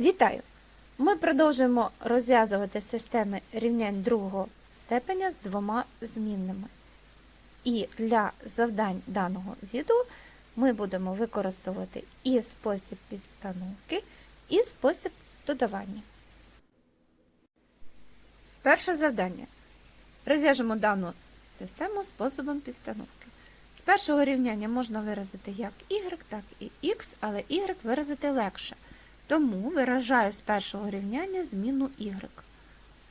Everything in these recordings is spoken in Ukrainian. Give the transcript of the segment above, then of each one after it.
Вітаю! Ми продовжуємо розв'язувати системи рівнянь другого степеня з двома змінними. І для завдань даного відео ми будемо використовувати і спосіб підстановки, і спосіб додавання. Перше завдання. Розв'яжемо дану систему способом підстановки. З першого рівняння можна виразити як y, так і x, але y виразити легше. Тому виражаю з першого рівняння зміну y.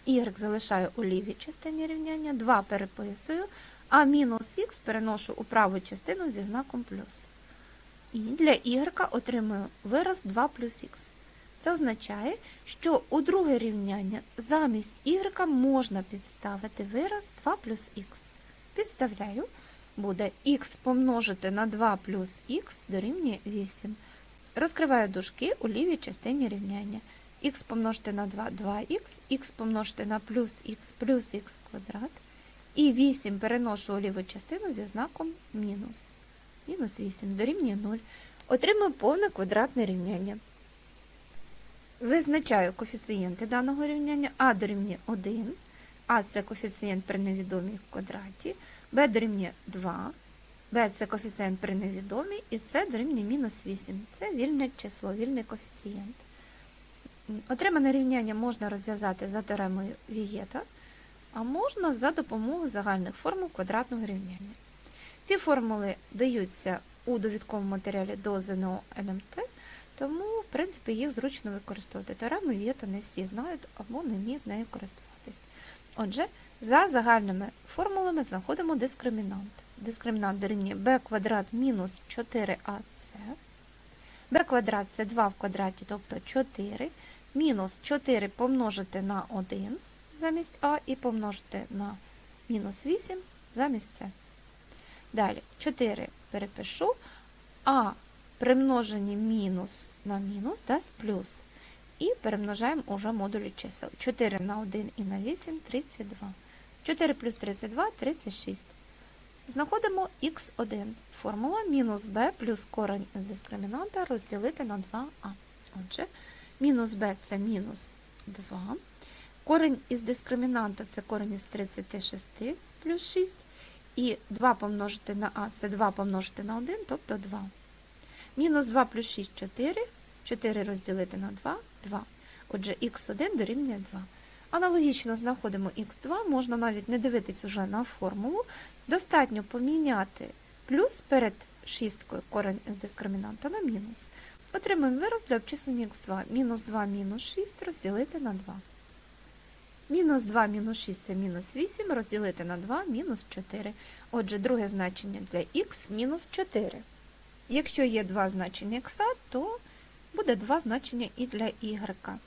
y залишаю у лівій частині рівняння, 2 переписую, а мінус х переношу у праву частину зі знаком плюс. І для y отримую вираз 2 плюс х. Це означає, що у друге рівняння замість y можна підставити вираз 2 плюс х. Підставляю, буде х помножити на 2 плюс х дорівнює 8. Розкриваю дужки у лівій частині рівняння. х помножити на 2 2х, х помножити на плюс х плюс х квадрат. І 8 переношу у ліву частину зі знаком мінус. Мінус 8 дорівнює 0. Отримую повне квадратне рівняння. Визначаю коефіцієнти даного рівняння. А дорівнює 1, А це коефіцієнт при невідомій квадраті, Б дорівнює 2, Б це коефіцієнт при невідомій, і С дорівнює мінус 8. Це вільне число, вільний коефіцієнт. Отримане рівняння можна розв'язати за теоремою Вієта, а можна за допомогою загальних формул квадратного рівняння. Ці формули даються у довідковому матеріалі до ЗНО НМТ, тому, в принципі, їх зручно використовувати. Теорему Вієта не всі знають або не вміють нею користуватись. Отже, за загальними формулами знаходимо дискримінант. Дискримінант дорівнює b квадрат мінус 4ac. b квадрат це 2 в квадраті, тобто 4, мінус 4 помножити на 1 замість а і помножити на мінус 8 замість c. Далі 4 перепишу, а при множенні мінус на мінус дасть плюс. І перемножаємо уже модулі чисел. 4 на 1 і на 8 32. 4 плюс 32 36. Знаходимо х1. Формула мінус b плюс корень з дискримінанта розділити на 2а. Отже, мінус b це мінус 2. Корень із дискримінанта це корень із 36 плюс 6. І 2 помножити на а це 2 помножити на 1, тобто 2. Мінус 2 плюс 6 4. 4 розділити на 2 2. Отже, х1 дорівнює 2. Аналогічно знаходимо х2, можна навіть не дивитись уже на формулу. Достатньо поміняти плюс перед шісткою корень з дискримінанта на мінус. Отримаємо вираз для обчислення х2. Мінус 2 мінус 6 розділити на 2. Мінус 2 мінус 6 це мінус 8, розділити на 2 мінус 4. Отже, друге значення для х мінус 4. Якщо є два значення х, то буде два значення і для y.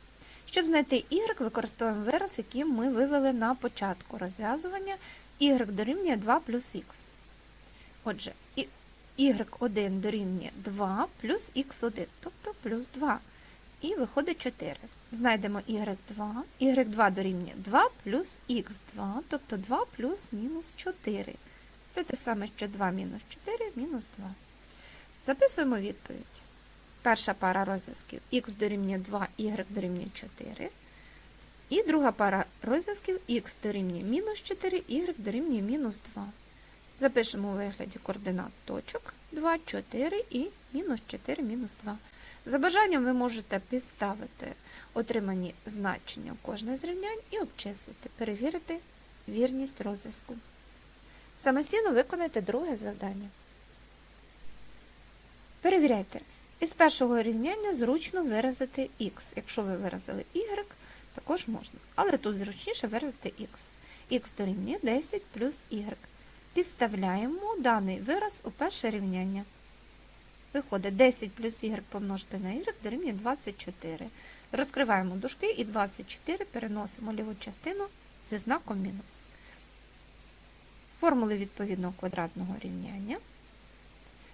Щоб знайти y, використовуємо вираз, який ми вивели на початку розв'язування y дорівнює 2 плюс х. Отже, y1 дорівнює 2 плюс х1, тобто плюс 2. І виходить 4. Знайдемо y2. y2 дорівнює 2 плюс х2, тобто 2 плюс мінус 4. Це те саме, що 2 мінус 4 мінус 2. Записуємо відповідь. Перша пара розв'язків х дорівнює 2, y дорівнює 4. І друга пара розв'язків х дорівнює мінус 4, y дорівнює мінус 2. Запишемо у вигляді координат точок 2, 4 і мінус 4, мінус 2. За бажанням ви можете підставити отримані значення кожне з рівнянь і обчислити, перевірити вірність розв'язку. Самостійно виконайте друге завдання. Перевіряйте. Із першого рівняння зручно виразити х. Якщо ви виразили y, також можна. Але тут зручніше виразити х. х дорівнює 10 плюс y. Підставляємо даний вираз у перше рівняння. Виходить 10 плюс y помножити на y дорівнює 24. Розкриваємо дужки і 24 переносимо ліву частину зі знаком мінус. Формули відповідного квадратного рівняння.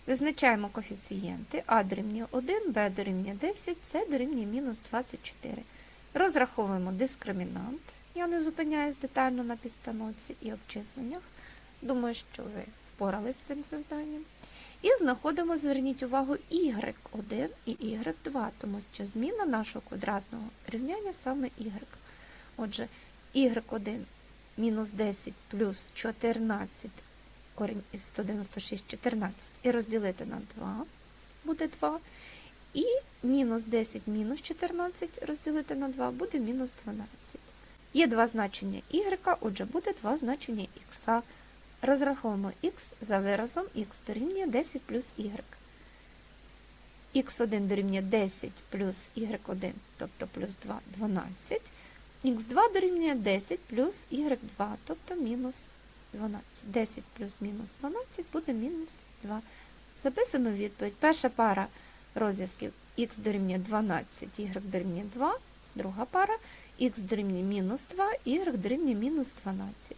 Визначаємо коефіцієнти а дорівнює 1, b дорівнює 10, с дорівнює мінус 24. Розраховуємо дискримінант. Я не зупиняюсь детально на підстановці і обчисленнях. Думаю, що ви впоралися з цим завданням. І знаходимо, зверніть увагу, y1 і y2, тому що зміна нашого квадратного рівняння саме y. Отже, y1 мінус 10 плюс 14, корінь із 196, 14, і розділити на 2, буде 2. І мінус 10 мінус 14 розділити на 2 буде мінус 12. Є два значення y, отже, буде два значення х. Розраховуємо х за виразом х дорівнює 10 плюс y. х1 дорівнює 10 плюс y1, тобто плюс 2 – 12. х2 дорівнює 10 плюс y2, тобто мінус 12. 10 плюс мінус 12 буде мінус 2. Записуємо відповідь. Перша пара розв'язків х дорівнює 12, y дорівнює 2, друга пара х дорівнює мінус 2, y дорівнює мінус 12.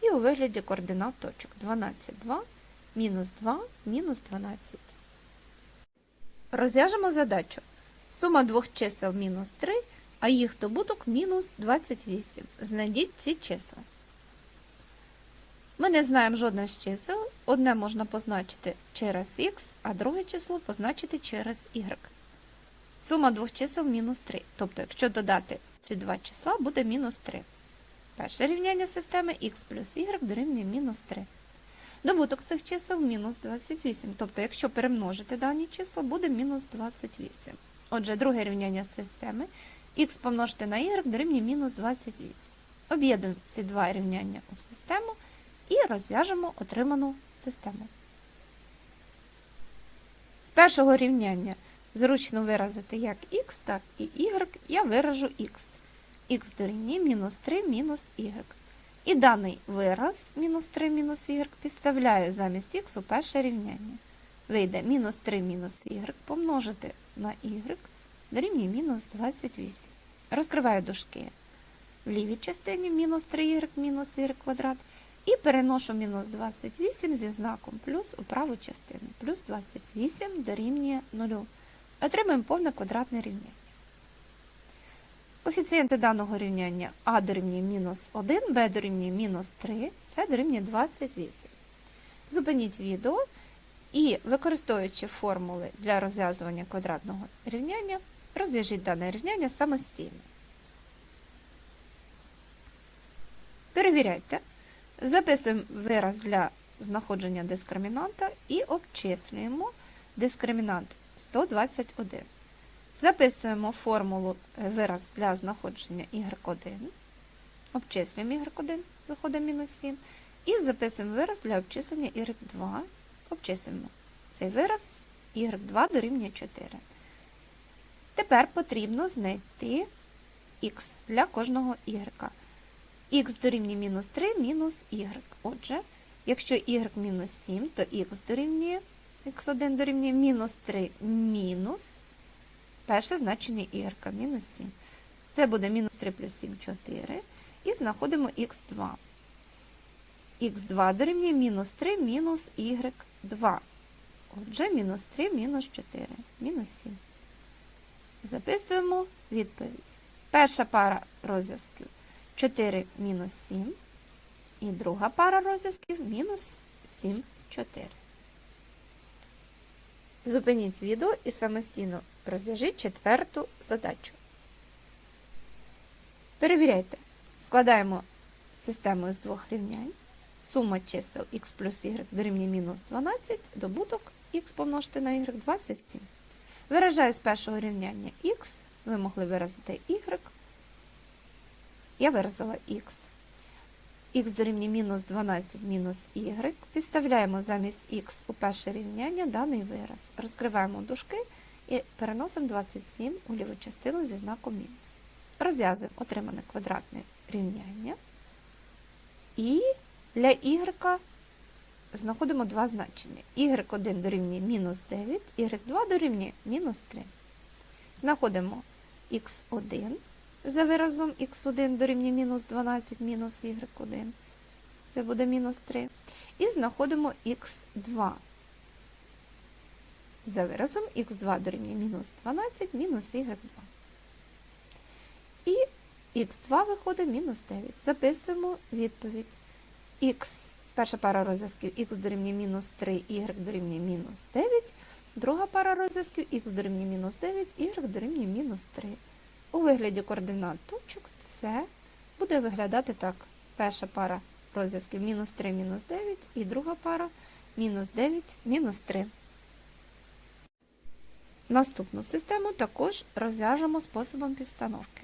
І у вигляді координат точок 12, 2, мінус 2, мінус 12. Розв'яжемо задачу. Сума двох чисел мінус 3, а їх добуток мінус 28. Знайдіть ці числа. Ми не знаємо жодне з чисел. Одне можна позначити через х, а друге число позначити через y. Сума двох чисел мінус 3. Тобто, якщо додати ці два числа, буде мінус 3. Перше рівняння системи х плюс y дорівнює мінус 3. Добуток цих чисел мінус 28. Тобто, якщо перемножити дані числа, буде мінус 28. Отже, друге рівняння системи х помножити на y дорівнює мінус 28. Об'єднуємо ці два рівняння у систему і розв'яжемо отриману систему. З першого рівняння зручно виразити як х, так і y, я виражу х. х дорівнює мінус 3 мінус y. І даний вираз мінус 3 мінус y підставляю замість х у перше рівняння. Вийде мінус 3 мінус y помножити на y дорівнює мінус 28. Розкриваю дужки. В лівій частині мінус 3y мінус y квадрат. І переношу мінус 28 зі знаком плюс у праву частину. Плюс 28 дорівнює 0. Отримаємо повне квадратне рівняння. Коефіцієнти даного рівняння а дорівнює мінус 1, b дорівнює мінус 3, c дорівнює 28. Зупиніть відео і, використовуючи формули для розв'язування квадратного рівняння, розв'яжіть дане рівняння самостійно. Перевіряйте. Записуємо вираз для знаходження дискримінанта і обчислюємо дискримінант 121. Записуємо формулу е, вираз для знаходження y1, обчислюємо y1, виходить мінус 7, і записуємо вираз для обчислення y2, обчислюємо цей вираз y2 дорівнює 4. Тепер потрібно знайти х для кожного y. х дорівнює мінус 3 мінус y. Отже, якщо y мінус 7, то х дорівнює х1 дорівнює мінус 3 мінус перше значення y, мінус 7. Це буде мінус 3 плюс 7 4. І знаходимо х2. х2 дорівнює мінус 3 мінус y2. Отже, мінус 3 мінус 4, мінус 7. Записуємо відповідь. Перша пара розв'язків 4 мінус 7. І друга пара розв'язків мінус 7, 4. Зупиніть відео і самостійно розв'яжіть четверту задачу. Перевіряйте. Складаємо систему з двох рівнянь. Сума чисел х плюс y дорівнює мінус 12, добуток х помножити на y 27. Виражаю з першого рівняння х, ви могли виразити y. Я виразила х. х дорівнює мінус 12 мінус y. Підставляємо замість х у перше рівняння даний вираз. Розкриваємо дужки і переносимо 27 у ліву частину зі знаком мінус. Розв'язуємо отримане квадратне рівняння. І для y знаходимо два значення. y1 дорівнює мінус 9, y2 дорівнює мінус 3. Знаходимо х1 за виразом х1 дорівнює мінус 12 мінус y1. Це буде мінус 3. І знаходимо х2. За виразом х2 дорівнює мінус 12 мінус y2. І х2 виходить мінус 9. Записуємо відповідь. х Перша пара розв'язків х дорівнює мінус 3, y дорівнює мінус 9. Друга пара розв'язків х дорівнює мінус 9, y дорівнює мінус 3. У вигляді координат точок це буде виглядати так. Перша пара розв'язків мінус 3, мінус 9 і друга пара мінус 9, мінус 3. Наступну систему також розв'яжемо способом підстановки.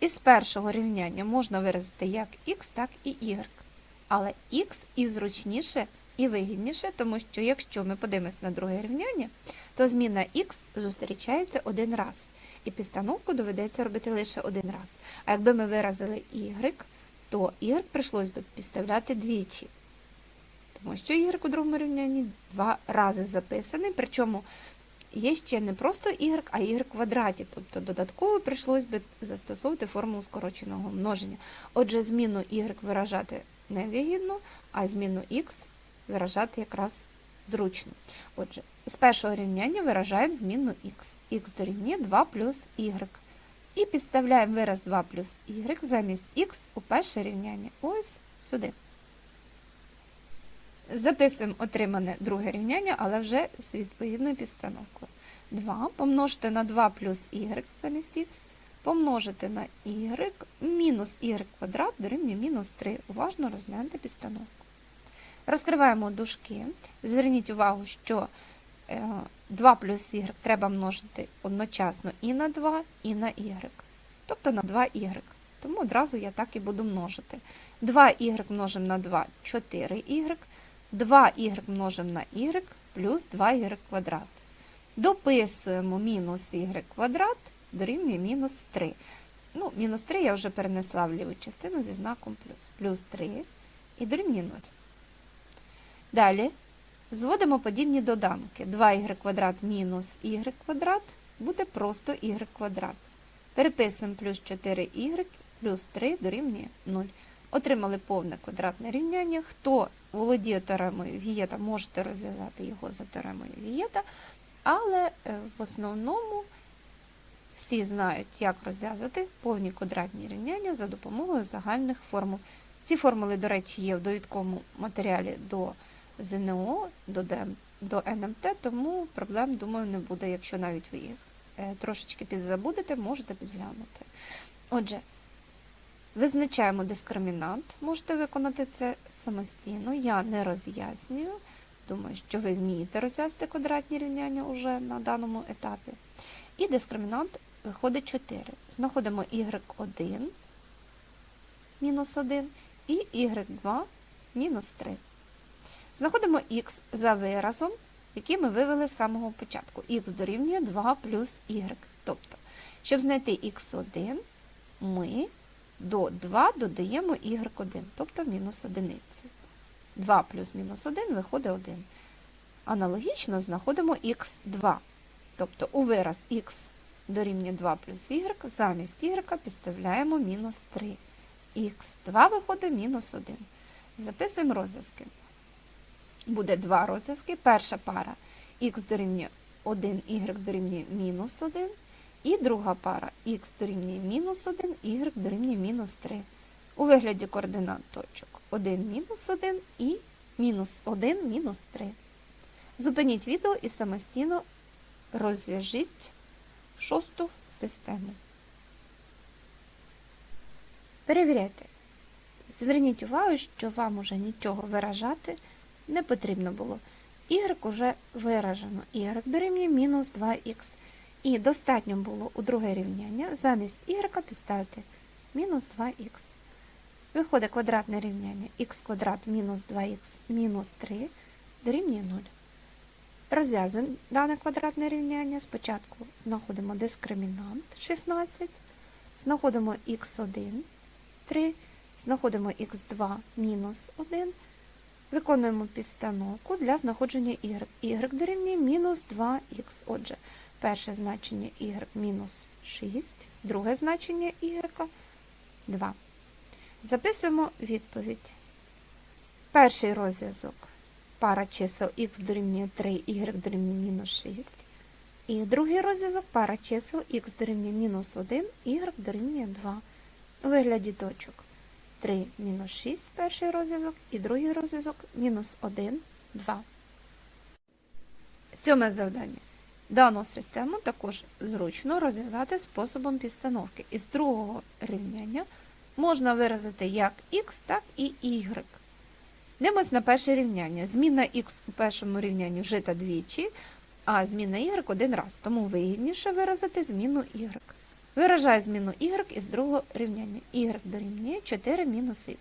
Із першого рівняння можна виразити як х, так і y. Але х і зручніше, і вигідніше, тому що якщо ми подивимося на друге рівняння, то зміна х зустрічається один раз. І підстановку доведеться робити лише один раз. А якби ми виразили y, то y прийшлось би підставляти двічі. Тому що y у другому рівнянні два рази записаний, причому є ще не просто y, а y в квадраті, тобто додатково прийшлось би застосовувати формулу скороченого множення. Отже, зміну y виражати невигідно, а зміну x виражати якраз зручно. Отже, з першого рівняння виражаємо зміну x. x дорівнює 2 плюс y. І підставляємо вираз 2 плюс y замість x у перше рівняння. Ось сюди. Записуємо отримане друге рівняння, але вже з відповідною підстановкою. 2 помножити на 2 плюс y замість х, помножити на y, мінус y квадрат дорівнює мінус 3. Уважно розгляньте підстановку. Розкриваємо дужки. Зверніть увагу, що 2 плюс y треба множити одночасно і на 2, і на y. Тобто на 2y. Тому одразу я так і буду множити. 2y множимо на 2 4y. 2y множимо на y плюс 2y квадрат. Дописуємо мінус y квадрат дорівнює мінус 3. Ну, мінус 3 я вже перенесла в ліву частину зі знаком плюс. Плюс 3 і дорівнює 0. Далі зводимо подібні доданки. 2y квадрат мінус y квадрат буде просто y квадрат. Переписуємо плюс 4y плюс 3 дорівнює 0. Отримали повне квадратне рівняння. Хто володіє теоремою Вієта, можете розв'язати його за теоремою Вієта, але е, в основному всі знають, як розв'язати повні квадратні рівняння за допомогою загальних формул. Ці формули, до речі, є в довідковому матеріалі до ЗНО, до, ДМ, до НМТ, тому проблем, думаю, не буде, якщо навіть ви їх е, трошечки підзабудете, можете підглянути. Отже, Визначаємо дискримінант, можете виконати це самостійно, я не роз'яснюю. Думаю, що ви вмієте розв'язати квадратні рівняння вже на даному етапі. І дискримінант виходить 4. Знаходимо y1 мінус 1 і y2 мінус 3. Знаходимо х за виразом, який ми вивели з самого початку. х дорівнює 2 плюс y. Тобто, щоб знайти х1, ми до 2 додаємо y1, тобто мінус одиницю. 2 плюс мінус 1 виходить 1. Аналогічно знаходимо х2. Тобто у вираз х дорівнює 2 плюс y, замість y підставляємо мінус 3. х2 виходить мінус 1. Записуємо розв'язки. Буде два розв'язки. Перша пара х дорівнює 1, y дорівнює мінус 1. І друга пара х дорівнює мінус 1, y дорівнює мінус 3. У вигляді координат точок 1 мінус 1 і мінус 1 мінус 3. Зупиніть відео і самостійно розв'яжіть шосту систему. Перевіряйте. Зверніть увагу, що вам уже нічого виражати не потрібно було. Y уже виражено. Y дорівнює мінус 2х. І достатньо було у друге рівняння замість y підставити мінус 2х. Виходить квадратне рівняння х квадрат мінус 2х мінус 3 дорівнює 0. Розв'язуємо дане квадратне рівняння. Спочатку знаходимо дискримінант 16, знаходимо х1 3, знаходимо х2 мінус 1. Виконуємо підстановку для знаходження y. y дорівнює мінус 2х. Отже, Перше значення y мінус 6, друге значення y 2. Записуємо відповідь. Перший розв'язок пара чисел х дорівнює 3, y дорівнює мінус 6. І другий розв'язок пара чисел х дорівнює мінус 1, y дорівнює 2. У вигляді точок 3 мінус 6 перший розв'язок і другий розв'язок мінус 1, 2. Сьоме завдання. Дану систему також зручно розв'язати способом підстановки. Із другого рівняння можна виразити як х, так і y. Дивимось на перше рівняння. Зміна х у першому рівнянні вжита двічі, а зміна y один раз. Тому вигідніше виразити зміну y. Виражаю зміну y із другого рівняння. y дорівнює 4 мінус х.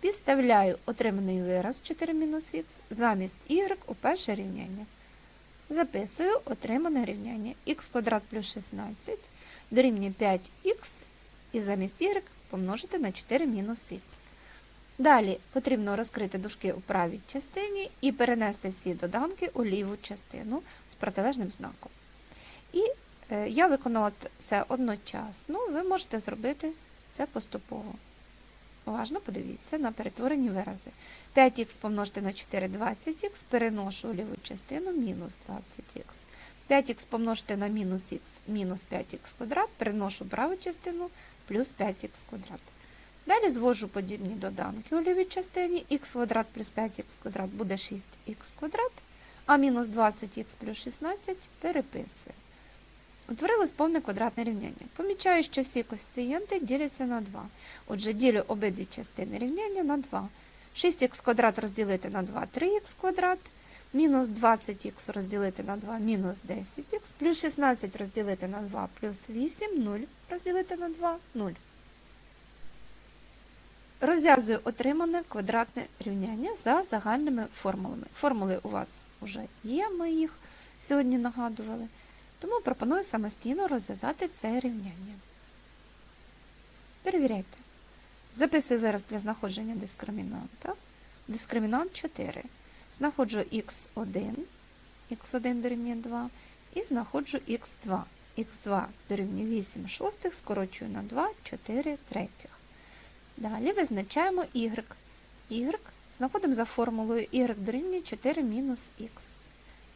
Підставляю отриманий вираз 4 мінус х замість y у перше рівняння. Записую отримане рівняння х квадрат плюс 16 дорівнює 5х і замість y помножити на 4 мінус х. Далі потрібно розкрити дужки у правій частині і перенести всі доданки у ліву частину з протилежним знаком. І я виконала це одночасно, ви можете зробити це поступово. Уважно подивіться на перетворені вирази. 5х помножити на 4 20х, переношу у ліву частину мінус 20х. 5х помножити на мінус х мінус 5х квадрат, переношу праву частину плюс 5х квадрат. Далі звожу подібні доданки у лівій частині. х квадрат плюс 5х квадрат буде 6х квадрат, а мінус 20х плюс 16 переписую. Утворилось повне квадратне рівняння. Помічаю, що всі коефіцієнти діляться на 2. Отже, ділю обидві частини рівняння на 2. 6х квадрат розділити на 2 3х квадрат, мінус 20х розділити на 2 мінус 10х, плюс 16 розділити на 2 плюс 8, 0 розділити на 2 0. Розв'язую отримане квадратне рівняння за загальними формулами. Формули у вас вже є, ми їх сьогодні нагадували. Тому пропоную самостійно розв'язати це рівняння. Перевіряйте. Записую вираз для знаходження дискримінанта. Дискримінант 4. Знаходжу х1, х1 дорівнює 2, і знаходжу х2. х2 дорівнює 8 шостих, скорочую на 2, 4 третіх. Далі визначаємо y. y знаходимо за формулою y дорівнює 4 мінус х.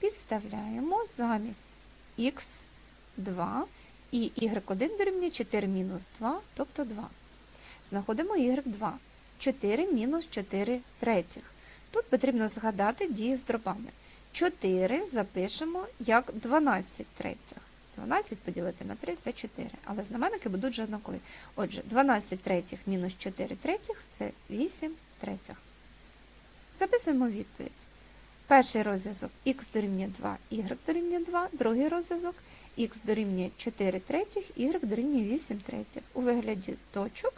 Підставляємо замість х2 і y1 дорівнює 4 мінус 2, тобто 2. Знаходимо y2. 4 мінус 4 третіх. Тут потрібно згадати дії з дробами. 4 запишемо як 12 третіх. 12 поділити на 3 це 4, але знаменники будуть вже однакові. Отже, 12 третіх мінус 4 третіх це 8 третіх. Записуємо відповідь. Перший розв'язок х дорівнює 2, y дорівнює 2, другий розв'язок х дорівнює 4 третіх, y дорівнює 8 третіх. У вигляді точок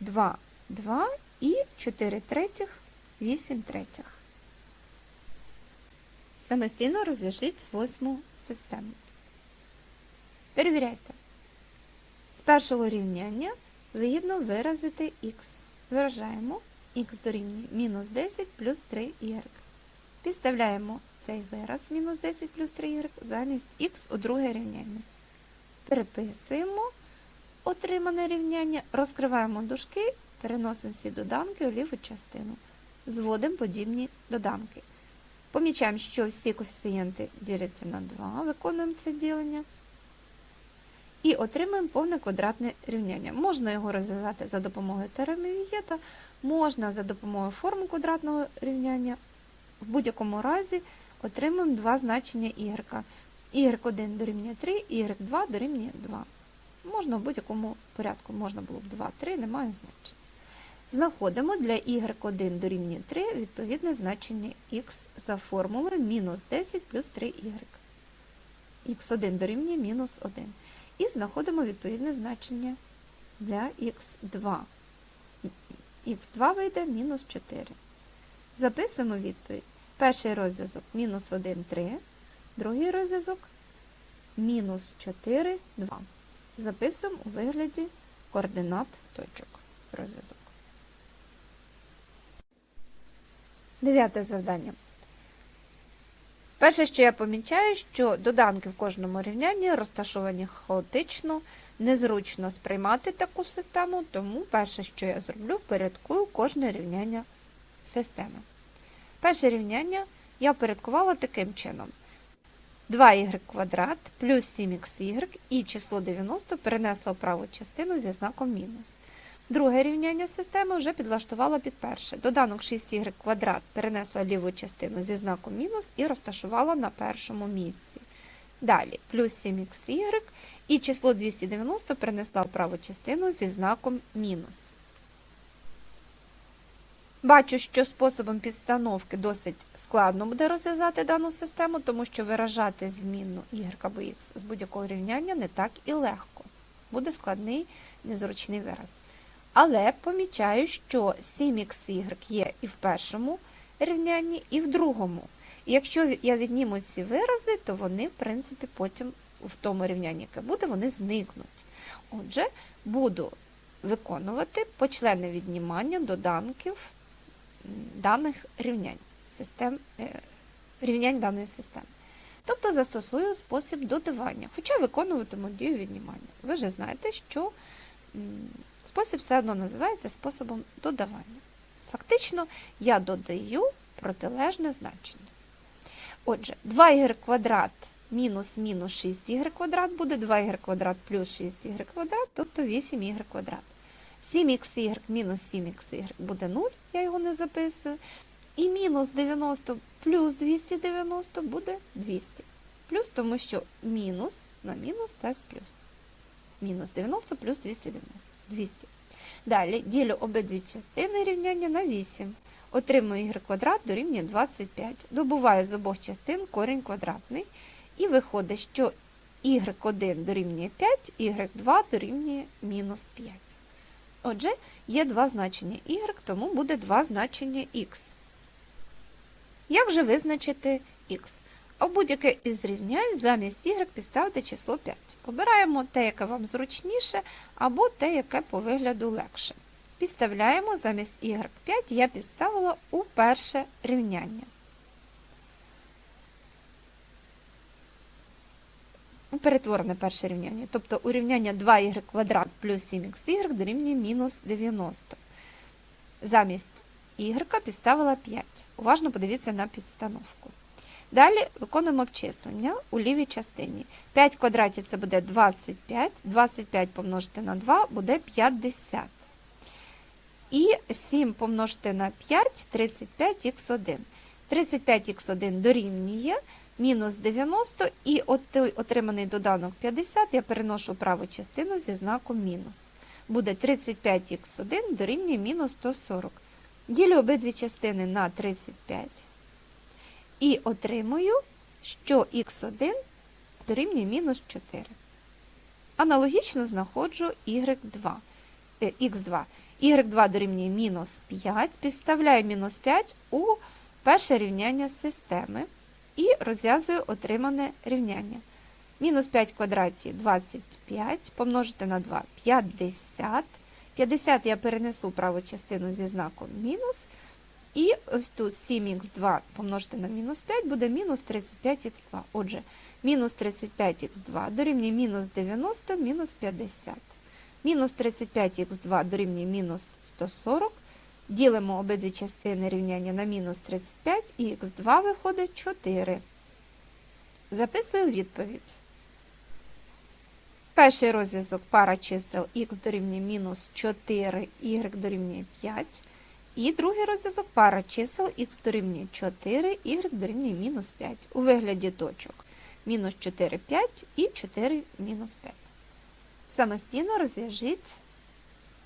2, 2 і 4 третіх, 8 третіх. Самостійно розв'яжіть восьму систему. Перевіряйте. З першого рівняння вигідно виразити х. Виражаємо х дорівнює мінус 10 плюс 3y. Підставляємо цей вираз мінус 10 плюс 3y замість х у друге рівняння. Переписуємо отримане рівняння, розкриваємо дужки, переносимо всі доданки у ліву частину. Зводимо подібні доданки. Помічаємо, що всі коефіцієнти діляться на 2, виконуємо це ділення. І отримаємо повне квадратне рівняння. Можна його розв'язати за допомогою теореми можна за допомогою форми квадратного рівняння. В будь-якому разі отримаємо два значення y. y1 дорівнює 3, y2 дорівнює 2. Можна в будь-якому порядку, можна було б 2, 3, немає значення. Знаходимо для y1 дорівнює 3 відповідне значення x за формулою мінус 10 плюс 3y. х1 дорівнює мінус 1. І знаходимо відповідне значення для х2. х2 вийде мінус 4. Записуємо відповідь. Перший розв'язок мінус 1, 3, другий розв'язок мінус 4, 2. Записуємо у вигляді координат точок розв'язок. Дев'яте завдання. Перше, що я помічаю, що доданки в кожному рівнянні розташовані хаотично, незручно сприймати таку систему, тому перше, що я зроблю, порядкую кожне рівняння системи. Перше рівняння я впорядкувала таким чином. 2y квадрат плюс 7xy і число 90 перенесла в праву частину зі знаком мінус. Друге рівняння системи вже підлаштувала під перше. Доданок 6y квадрат перенесла ліву частину зі знаком мінус і розташувала на першому місці. Далі плюс 7xy і число 290 перенесла в праву частину зі знаком мінус. Бачу, що способом підстановки досить складно буде розв'язати дану систему, тому що виражати змінну y або x з будь-якого рівняння не так і легко. Буде складний, незручний вираз. Але помічаю, що 7xy є і в першому рівнянні, і в другому. І якщо я відніму ці вирази, то вони, в принципі, потім в тому рівнянні, яке буде, вони зникнуть. Отже, буду виконувати почленне віднімання доданків даних рівнянь, систем, е, рівнянь даної системи. Тобто застосую спосіб додавання, хоча виконуватиму дію віднімання. Ви вже знаєте, що спосіб все одно називається способом додавання. Фактично, я додаю протилежне значення. Отже, 2y квадрат мінус мінус 6y квадрат буде 2y квадрат плюс 6y квадрат, тобто 8y квадрат. 7xy мінус 7xy буде 0, я його не записую. І мінус 90 плюс 290 буде 200. Плюс, тому що мінус на мінус дасть плюс. Мінус 90 плюс 290. 200. Далі ділю обидві частини рівняння на 8. Отримую y квадрат дорівнює 25. Добуваю з обох частин корінь квадратний. І виходить, що y1 дорівнює 5, y2 дорівнює мінус 5. Отже, є два значення y, тому буде два значення x. Як же визначити x? А будь-яке із рівнянь замість y підставити число 5. Обираємо те, яке вам зручніше, або те, яке по вигляду легше. Підставляємо замість y5 я підставила у перше рівняння. Перетворене перше рівняння. Тобто у рівняння 2y квадрат плюс 7xy дорівнює мінус 90. Замість y підставила 5. Уважно подивіться на підстановку. Далі виконуємо обчислення у лівій частині. 5 квадратів це буде 25, 25 помножити на 2 буде 50. І 7 помножити на 5 35х1. 35х1 дорівнює мінус 90, і отриманий доданок 50 я переношу праву частину зі знаком мінус. Буде 35х1 дорівнює мінус 140. Ділю обидві частини на 35 і отримую, що х1 дорівнює мінус 4. Аналогічно знаходжу y2, е, х2. y2 дорівнює мінус 5, підставляю мінус 5 у перше рівняння системи і розв'язую отримане рівняння. Мінус 5 квадраті 25, помножити на 2 50. 50 я перенесу праву частину зі знаком мінус. І ось тут 7х2 помножити на мінус 5 буде мінус 35х2. Отже, мінус 35х2 дорівнює мінус 90, мінус 50. Мінус 35х2 дорівнює мінус 140. Ділимо обидві частини рівняння на мінус 35 і х2 виходить 4. Записую відповідь. Перший розв'язок пара чисел х дорівнює мінус 4, y дорівнює 5. І другий розв'язок пара чисел х дорівнює 4, y дорівнює мінус 5. У вигляді точок мінус 4, 5 і 4 мінус 5. Самостійно розв'яжіть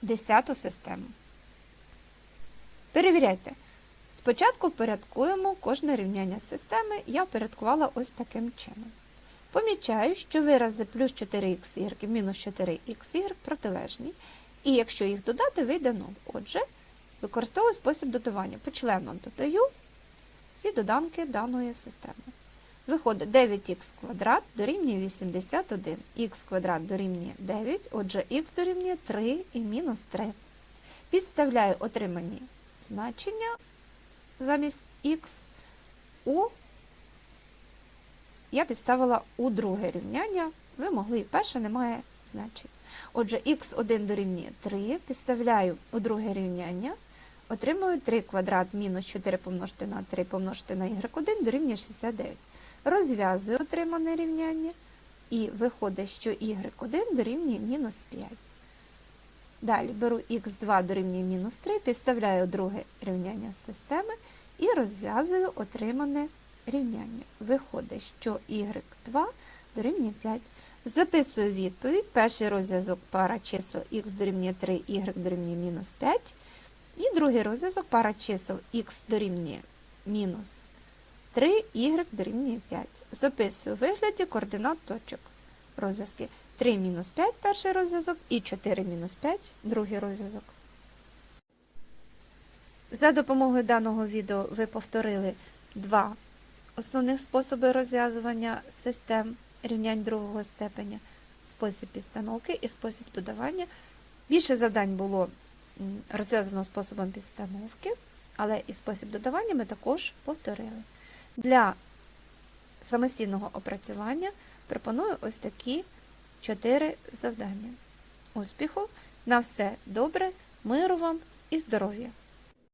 10 систему. Перевіряйте. Спочатку впорядкуємо кожне рівняння системи. Я впорядкувала ось таким чином. Помічаю, що вирази плюс 4х і мінус 4х протилежні. І якщо їх додати, вийде 0. Отже, використовую спосіб додавання. Почленно додаю всі доданки даної системи. Виходить 9х квадрат дорівнює 81, х квадрат дорівнює 9, отже, х дорівнює 3 і мінус 3. Підставляю отримані значення замість х у я підставила у друге рівняння, ви могли і перше немає значень. Отже, х1 дорівнює 3, підставляю у друге рівняння, отримую 3 квадрат мінус 4 помножити на 3 помножити на y1 дорівнює 69. Розв'язую отримане рівняння, і виходить, що y1 дорівнює мінус 5. Далі беру х2 дорівнює мінус 3, підставляю друге рівняння системи і розв'язую отримане рівняння. Виходить, що y2 дорівнює 5. Записую відповідь. Перший розв'язок пара чисел х дорівнює 3, y дорівнює мінус 5. І другий розв'язок пара чисел х дорівнює мінус 3, y дорівнює 5. Записую вигляді координат точок. Розв'язки 3 мінус 5 перший розв'язок і 4 мінус 5 другий розв'язок. За допомогою даного відео ви повторили два основних способи розв'язування систем рівнянь другого степеня, спосіб підстановки і спосіб додавання. Більше завдань було розв'язано способом підстановки, але і спосіб додавання ми також повторили. Для самостійного опрацювання пропоную ось такі чотири завдання. Успіху! На все добре, миру вам і здоров'я!